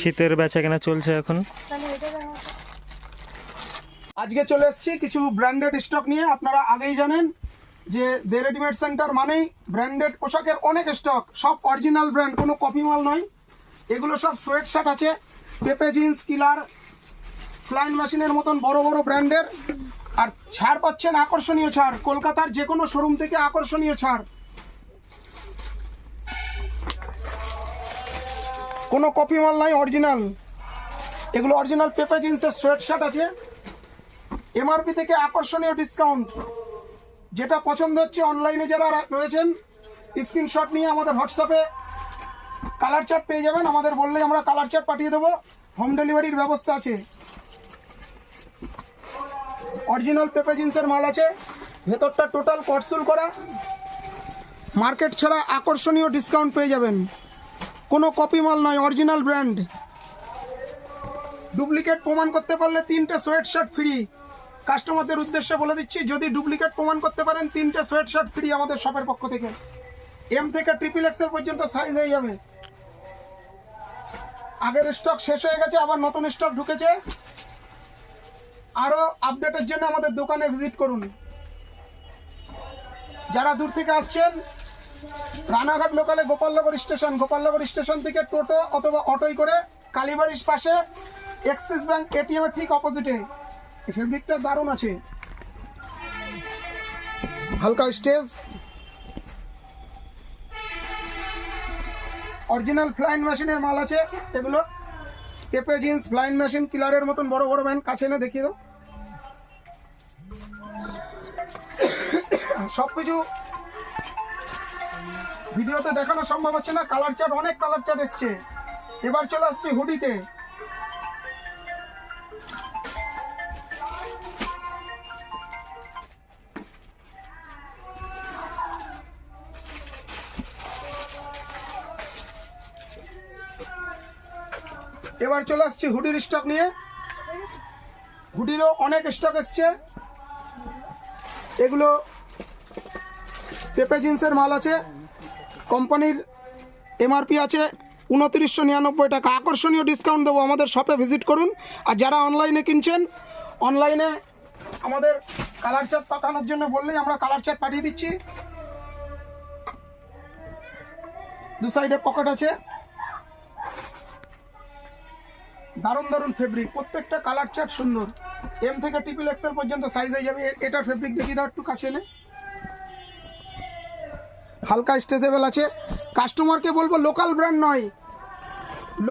শীতের বেচা কেনা চলছে এখন। আজকে চলে এসেছি কিছু ব্র্যান্ডেড স্টক নিয়ে আপনারা আগেই জানেন যে দে রেডিমেড সেন্টার মানেই ব্র্যান্ডেড পোশাকের অনেক স্টক সব অরিজিনাল ব্র্যান্ড কোনো কপি মাল নয়। এগুলো সব সোয়েট শার্ট আছে পেপে জিন্স কিলার ফ্লাইন মেশিনের মতন বড় বড় ব্র্যান্ডের আর ছাড় পাচ্ছেন আকর্ষণীয় ছাড় কলকাতার যে কোনো শোরুম থেকে আকর্ষণীয় ছাড়। কোনো কপি মাল নাই অরিজিনাল এগুলো অরিজিনাল পেপে জিন্সের সোয়েট শার্ট আছে এমআরপি থেকে আকর্ষণীয় ডিসকাউন্ট যেটা পছন্দ হচ্ছে অনলাইনে যারা রয়েছেন স্ক্রিনশট নিয়ে আমাদের হোয়াটসঅ্যাপে কালার চার্ট পেয়ে যাবেন। আমাদের বললেই আমরা কালার চার্ট পাঠিয়ে দেবো। হোম ডেলিভারির ব্যবস্থা আছে। অরিজিনাল পেপে জিন্সের মাল আছে। ভেতরটা টোটাল কটসুল করা। মার্কেট ছাড়া আকর্ষণীয় ডিসকাউন্ট পেয়ে যাবেন। কোনো কপি মাল নয় অরিজিনাল ব্র্যান্ড ডুপ্লিকেট প্রমাণ করতে পারলে তিনটে সোয়েট শার্ট ফ্রি কাস্টমারদের উদ্দেশ্যে বলে দিচ্ছি, যদি ডুপ্লিকেট প্রমাণ করতে পারেন, তিনটে সোয়েট শার্ট ফ্রি আমাদের শপের পক্ষ থেকে। এম থেকে ট্রিপল এক্সেল পর্যন্ত সাইজ হয়ে যাবে। আগের স্টক শেষ হয়ে গেছে, আবার নতুন স্টক ঢুকেছে। আরও আপডেটের জন্য আমাদের দোকানে ভিজিট করুন। যারা দূর থেকে আসছেন রানাঘাট লোকালে গোপালনগর স্টেশন গোপালনগর স্টেশন থেকে টোটো অথবা অটোই করে কালীবাড়ির পাশে এক্সিস ব্যাংক এটিএম এর ঠিক অপোজিটে। এই ফেব্রিকটা দারুণ আছে। হালকা স্টেজ। অরিজিনাল ফ্লাইন মেশিনের মাল আছে এগুলো। কেপে জিন্স, ফ্লাইন মেশিন, কিলারের মতন বড় বড় ব্যান্ড কাছে এনে দেখিয়ে দাও। সব কিছু ভিডিওতে দেখানো সম্ভব হচ্ছে না কালার চার্ট অনেক কালার চার্ট এসছে। এবার চলে আসছি হুডিতে। এবার চলে আসছি হুডির স্টক নিয়ে। হুডিরও অনেক স্টক এসছে। এগুলো পেপে জিন্সের মাল আছে। কোম্পানির এমআরপি আছে, উনত্রিশশো নিরানব্বই টাকা। আকর্ষণীয় ডিসকাউন্ট দেবো, আমাদের শপে ভিজিট করুন। আর যারা অনলাইনে কিনছেন অনলাইনে আমাদের কালার চার্ট পাঠানোর জন্য বললেই আমরা কালার চার্ট পাঠিয়ে দিচ্ছি। দু সাইডে পকেট আছে। দারুণ দারুণ ফেব্রিক প্রত্যেকটা কালার চার্ট সুন্দর। এম থেকে ট্রিপল এক্সেল পর্যন্ত সাইজ হয়ে যাবে এটার ফেব্রিক দেখিয়ে দাও একটু কাছে এনে হালকা স্ট্রেচেবেল আছে। কাস্টমারকে বলব লোকাল ব্র্যান্ড নয়।